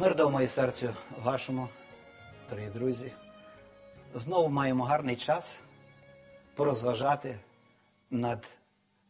Мир дома і серцю вашому, дорогі друзі. Знову маємо гарний час порозважати над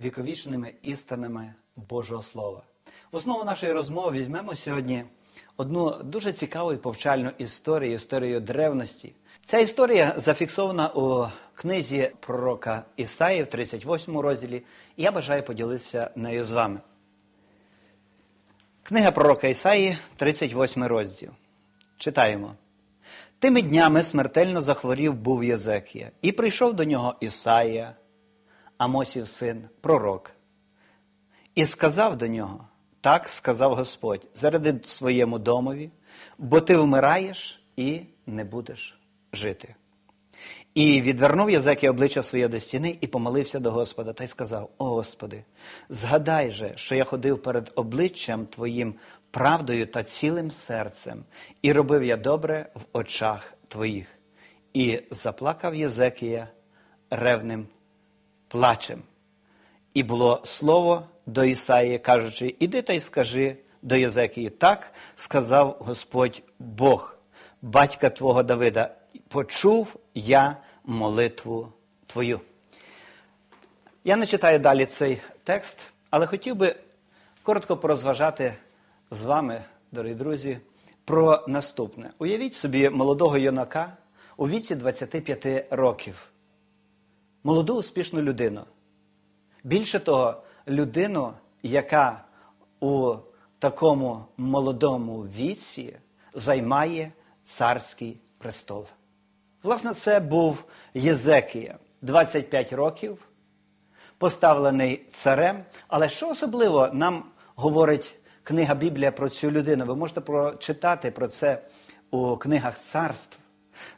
віковічними істинами Божого Слова. В основу нашої розмови візьмемо сьогодні одну дуже цікаву і повчальну історію, історію древності. Ця історія зафіксована у книзі пророка Ісаї в 38 розділі, і я бажаю поділитися нею з вами. Книга пророка Ісаї, 38 розділ. Читаємо. Тими днями смертельно захворів був Єзекія, і прийшов до нього Ісаїя, Амосів син, пророк, і сказав до нього: Так сказав Господь, заради своєму домові, бо ти вмираєш і не будеш жити. І відвернув Єзекія обличчя своє до стіни і помолився до Господа та й сказав: О Господи, згадай же, що я ходив перед обличчям Твоїм правдою та цілим серцем, і робив я добре в очах Твоїх. І заплакав Єзекія ревним плачем. І було слово до Ісаї, кажучи: Іди та й скажи до Єзекії, так сказав Господь Бог, батька Твого Давида почув я молитву твою. Я не читаю далі цей текст, але хотів би коротко порозважати з вами, дорогі друзі, про наступне. Уявіть собі молодого юнака у віці 25 років. Молоду успішну людину. Більше того, людину, яка у такому молодому віці займає царський престол. Власне, це був Єзекія, 25 років, поставлений царем. Але що особливо нам говорить книга Біблія про цю людину? Ви можете прочитати про це у книгах царств.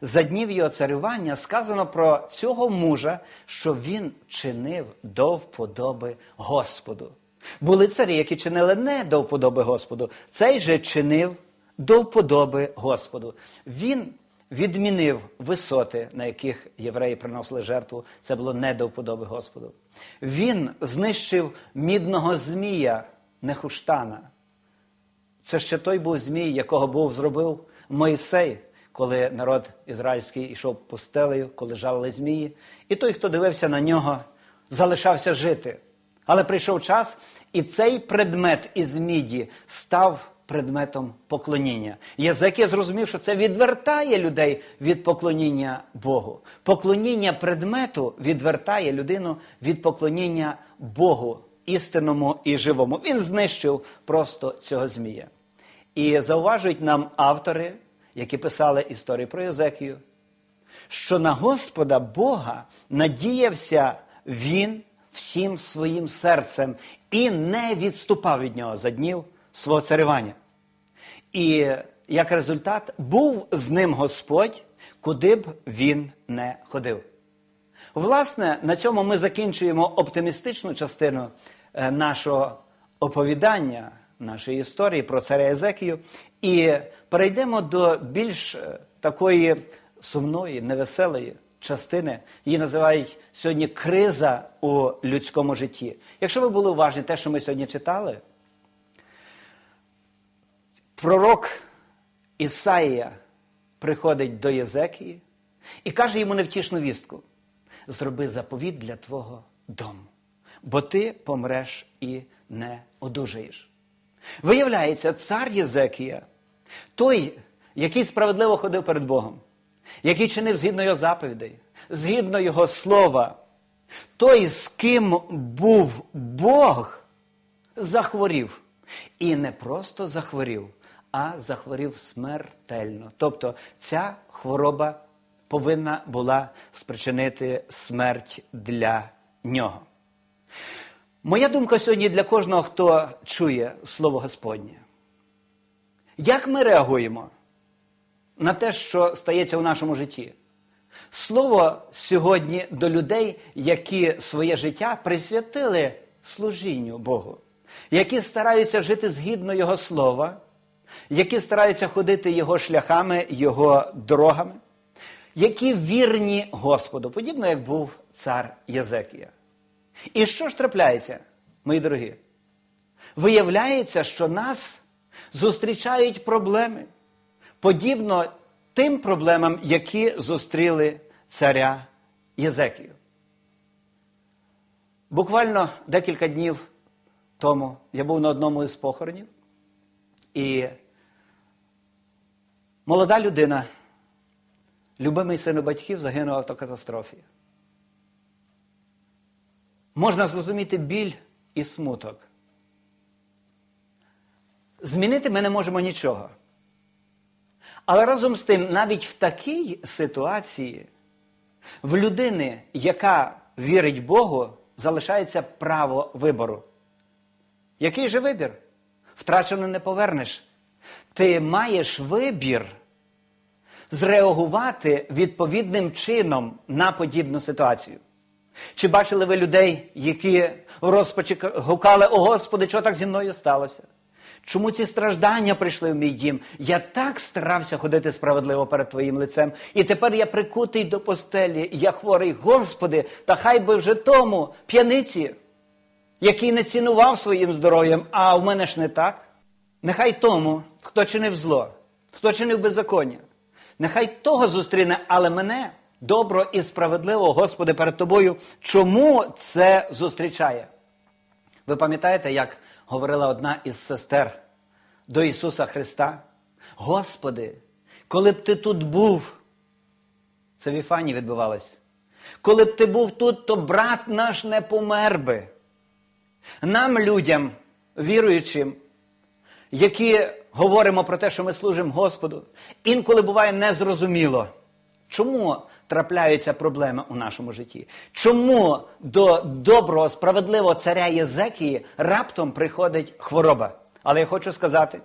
За днів його царювання сказано про цього мужа, що він чинив до вподоби Господу. Були царі, які чинили не до вподоби Господу, цей же чинив до вподоби Господу. Він відмінив висоти, на яких євреї приносили жертву. Це було не до вподоби Господу. Він знищив мідного змія Нехуштана. Це ще той був змій, якого був зробив Мойсей, коли народ ізраїльський йшов пустелею, коли жалили змії. І той, хто дивився на нього, залишався жити. Але прийшов час, і цей предмет із міді став предметом поклоніння. Єзекія зрозумів, що це відвертає людей від поклоніння Богу. Поклоніння предмету відвертає людину від поклоніння Богу, істинному і живому. Він знищив просто цього змія. І зауважують нам автори, які писали історію про Єзекію, що на Господа Бога надіявся він всім своїм серцем і не відступав від нього за днів свого царювання. І як результат, був з ним Господь, куди б він не ходив. Власне, на цьому ми закінчуємо оптимістичну частину е, нашого оповідання, нашої історії про царя Езекію, і перейдемо до більш е, такої сумної, невеселої частини. Її називають сьогодні криза у людському житті. Якщо ви були уважні, те, що ми сьогодні читали пророк Ісаїя приходить до Єзекії і каже йому невтішну вістку: зроби заповіт для твого дому, бо ти помреш і не одужаєш. Виявляється, цар Єзекія, той, який справедливо ходив перед Богом, який чинив згідно його заповідей, згідно його слова, той, з ким був Бог, захворів. І не просто захворів, а захворів смертельно. Тобто ця хвороба повинна була спричинити смерть для нього. Моя думка сьогодні для кожного, хто чує Слово Господнє. Як ми реагуємо на те, що стається у нашому житті? Слово сьогодні до людей, які своє життя присвятили служінню Богу, які стараються жити згідно Його слова, які стараються ходити його шляхами, його дорогами, які вірні Господу, подібно як був цар Єзекія. І що ж трапляється, мої дорогі? Виявляється, що нас зустрічають проблеми, подібно тим проблемам, які зустріли царя Єзекію. Буквально декілька днів тому я був на одному із похоронів, і молода людина, любимий син батьків, загинув в автокатастрофі. Можна зрозуміти біль і смуток. Змінити ми не можемо нічого. Але разом з тим, навіть в такій ситуації, в людини, яка вірить Богу, залишається право вибору. Який же вибір? Втрачено не повернеш. Ти маєш вибір зреагувати відповідним чином на подібну ситуацію. Чи бачили ви людей, які в розпачі гукали, о Господи, що так зі мною сталося? Чому ці страждання прийшли в мій дім? Я так старався ходити справедливо перед Твоїм лицем, і тепер я прикутий до постелі, я хворий, Господи, та хай би вже тому п'яниці, який не цінував своїм здоров'ям, а в мене ж не так. Нехай тому, хто чинив зло, хто чинив беззаконня, нехай того зустріне, але мене добро і справедливо, Господи, перед тобою. Чому це зустрічає? Ви пам'ятаєте, як говорила одна із сестер до Ісуса Христа? Господи, коли б ти тут був, це в Іфані відбувалось. Коли б ти був тут, то брат наш не помер би. Нам, людям, віруючим, які говоримо про те, що ми служимо Господу, інколи буває незрозуміло, чому трапляються проблеми у нашому житті. Чому до доброго, справедливого царя Єзекії раптом приходить хвороба? Але я хочу сказати,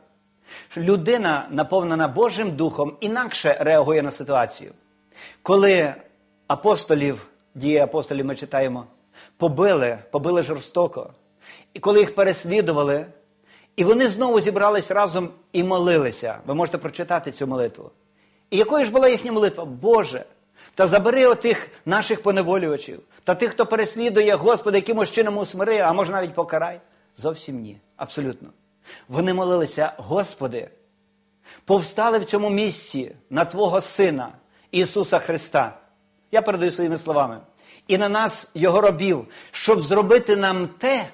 що людина, наповнена Божим Духом, інакше реагує на ситуацію. Коли апостолів, дії апостолів ми читаємо, побили, побили жорстоко, і коли їх переслідували, і вони знову зібрались разом і молилися. Ви можете прочитати цю молитву. І якою ж була їхня молитва? Боже, та забери отих наших поневолювачів, та тих, хто переслідує, Господи, якимось чином усмири, а може навіть покарай. Зовсім ні. Абсолютно. Вони молилися, Господи, повстали в цьому місці на Твого Сина Ісуса Христа. Я передаю своїми словами. І на нас, Його робів, щоб зробити нам те,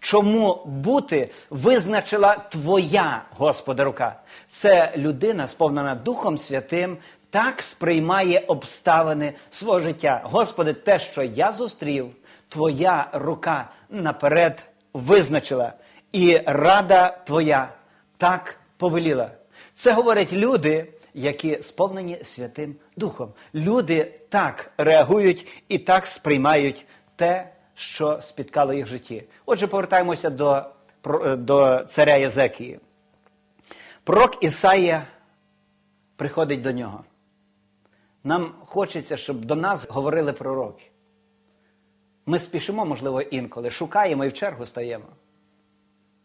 чому бути визначила Твоя, Господи, рука. Це людина, сповнена Духом Святим, так сприймає обставини свого життя. Господи, те, що я зустрів, Твоя рука наперед визначила, і рада Твоя так повеліла. Це говорять люди, які сповнені Святим Духом. Люди так реагують і так сприймають те, що спіткало їх в житті. Отже, повертаємося до, до царя Єзекії. Пророк Ісаїя приходить до нього. Нам хочеться, щоб до нас говорили пророки. Ми спішимо, можливо, інколи, шукаємо і в чергу стаємо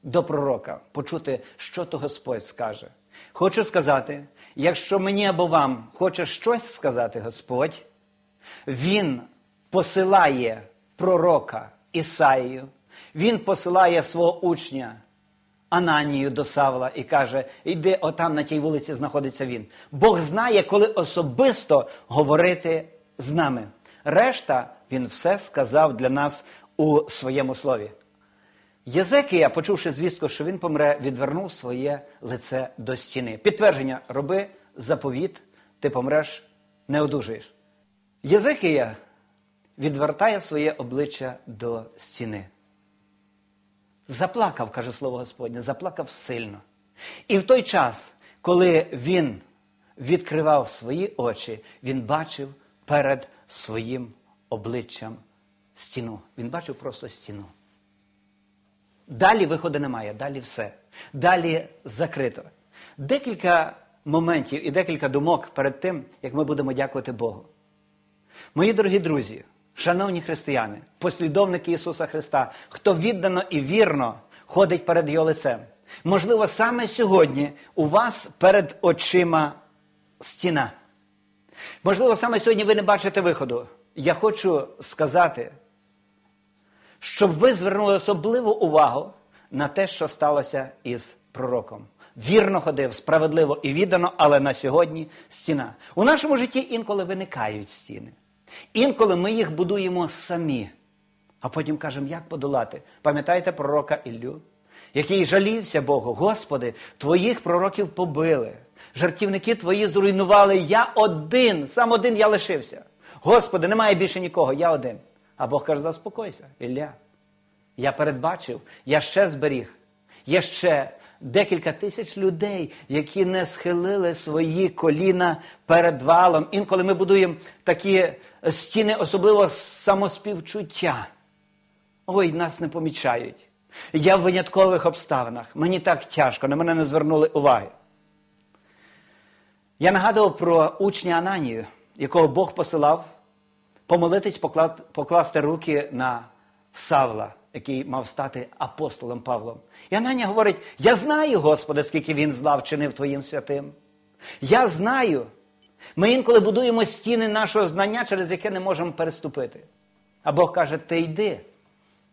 до пророка, почути, що то Господь скаже. Хочу сказати, якщо мені або вам хоче щось сказати Господь, Він посилає пророка Ісаїю, Він посилає свого учня Ананію до Савла і каже: йди, отам на тій вулиці знаходиться він. Бог знає, коли особисто говорити з нами. Решта він все сказав для нас у своєму слові. Єзекія, почувши звістку, що він помре, відвернув своє лице до стіни. Підтвердження роби заповіт, ти помреш, не одужаєш. Єзекія відвертає своє обличчя до стіни. Заплакав, каже слово Господнє, заплакав сильно. І в той час, коли він відкривав свої очі, він бачив перед своїм обличчям стіну. Він бачив просто стіну. Далі виходу немає, далі все. Далі закрито. Декілька моментів і декілька думок перед тим, як ми будемо дякувати Богу. Мої дорогі друзі, шановні християни, послідовники Ісуса Христа, хто віддано і вірно ходить перед Його лицем. Можливо, саме сьогодні у вас перед очима стіна. Можливо, саме сьогодні ви не бачите виходу. Я хочу сказати, щоб ви звернули особливу увагу на те, що сталося із пророком. вірно ходив, справедливо і віддано, але на сьогодні стіна. У нашому житті інколи виникають стіни. Інколи ми їх будуємо самі, а потім кажемо, як подолати. Пам'ятаєте пророка Іллю, який жалівся Богу, Господи, твоїх пророків побили, жартівники твої зруйнували, я один, сам один я лишився. Господи, немає більше нікого, я один. А Бог каже, заспокойся, Ілля. Я передбачив, я ще зберіг. Є ще декілька тисяч людей, які не схилили свої коліна перед валом. Інколи ми будуємо такі стіни, особливо самоспівчуття. Ой, нас не помічають. Я в виняткових обставинах. Мені так тяжко, на мене не звернули уваги. Я нагадував про учня Ананію, якого Бог посилав помолитись, покласти руки на Савла, який мав стати апостолом Павлом. І Ананія говорить: Я знаю, Господи, скільки він зла вчинив Твоїм святим. Я знаю. Ми інколи будуємо стіни нашого знання, через яке не можемо переступити. А Бог каже: Ти йди.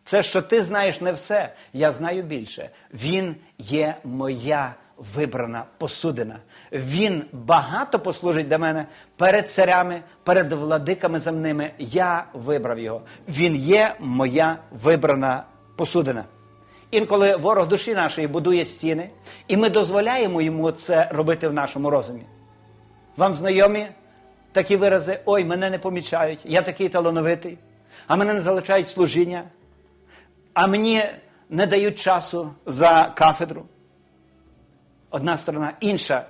Це, що ти знаєш не все, я знаю більше. Він є моя вибрана посудина. Він багато послужить для мене перед царями, перед владиками земними. Я вибрав його. Він є моя вибрана посудина. Інколи ворог душі нашої будує стіни, і ми дозволяємо йому це робити в нашому розумі. Вам знайомі такі вирази: ой, мене не помічають, я такий талановитий, а мене не залишають служіння, а мені не дають часу за кафедру. Одна сторона, інша.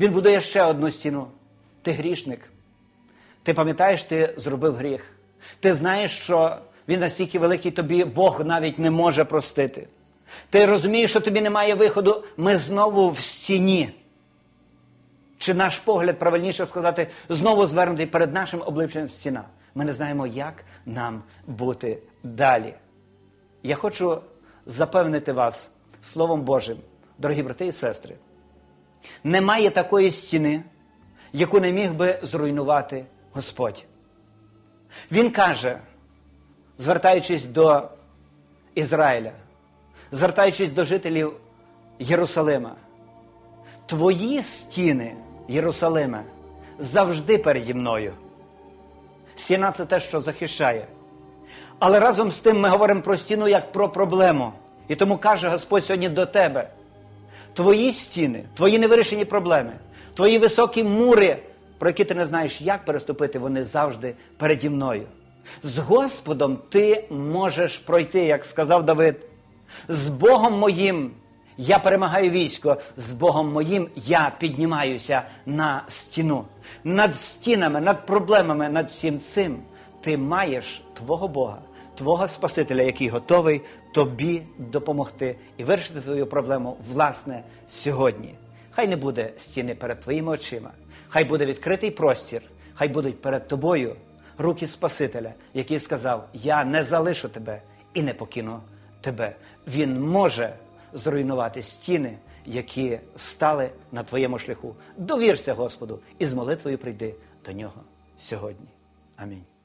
Він будує ще одну стіну. Ти грішник. Ти пам'ятаєш, ти зробив гріх. Ти знаєш, що він настільки великий тобі Бог навіть не може простити. Ти розумієш, що тобі немає виходу, ми знову в стіні. Чи наш погляд, правильніше сказати, знову звернутий перед нашим обличчям стіна. Ми не знаємо, як нам бути далі. Я хочу запевнити вас Словом Божим, дорогі брати і сестри. Немає такої стіни, яку не міг би зруйнувати Господь. Він каже, звертаючись до Ізраїля, звертаючись до жителів Єрусалима, твої стіни, Єрусалиме, завжди переді мною. Стіна це те, що захищає. Але разом з тим ми говоримо про стіну як про проблему. І тому каже Господь сьогодні до тебе. Твої стіни, твої невирішені проблеми, твої високі мури, про які ти не знаєш, як переступити, вони завжди переді мною. З Господом ти можеш пройти, як сказав Давид. З Богом моїм я перемагаю військо, з Богом моїм я піднімаюся на стіну. Над стінами, над проблемами, над всім цим ти маєш твого Бога, твого Спасителя, який готовий тобі допомогти і вирішити твою проблему власне сьогодні. Хай не буде стіни перед твоїми очима, хай буде відкритий простір, хай будуть перед тобою руки Спасителя, який сказав: Я не залишу тебе і не покину тебе. Він може зруйнувати стіни, які стали на твоєму шляху. Довірся Господу і з молитвою прийди до нього сьогодні. Амінь.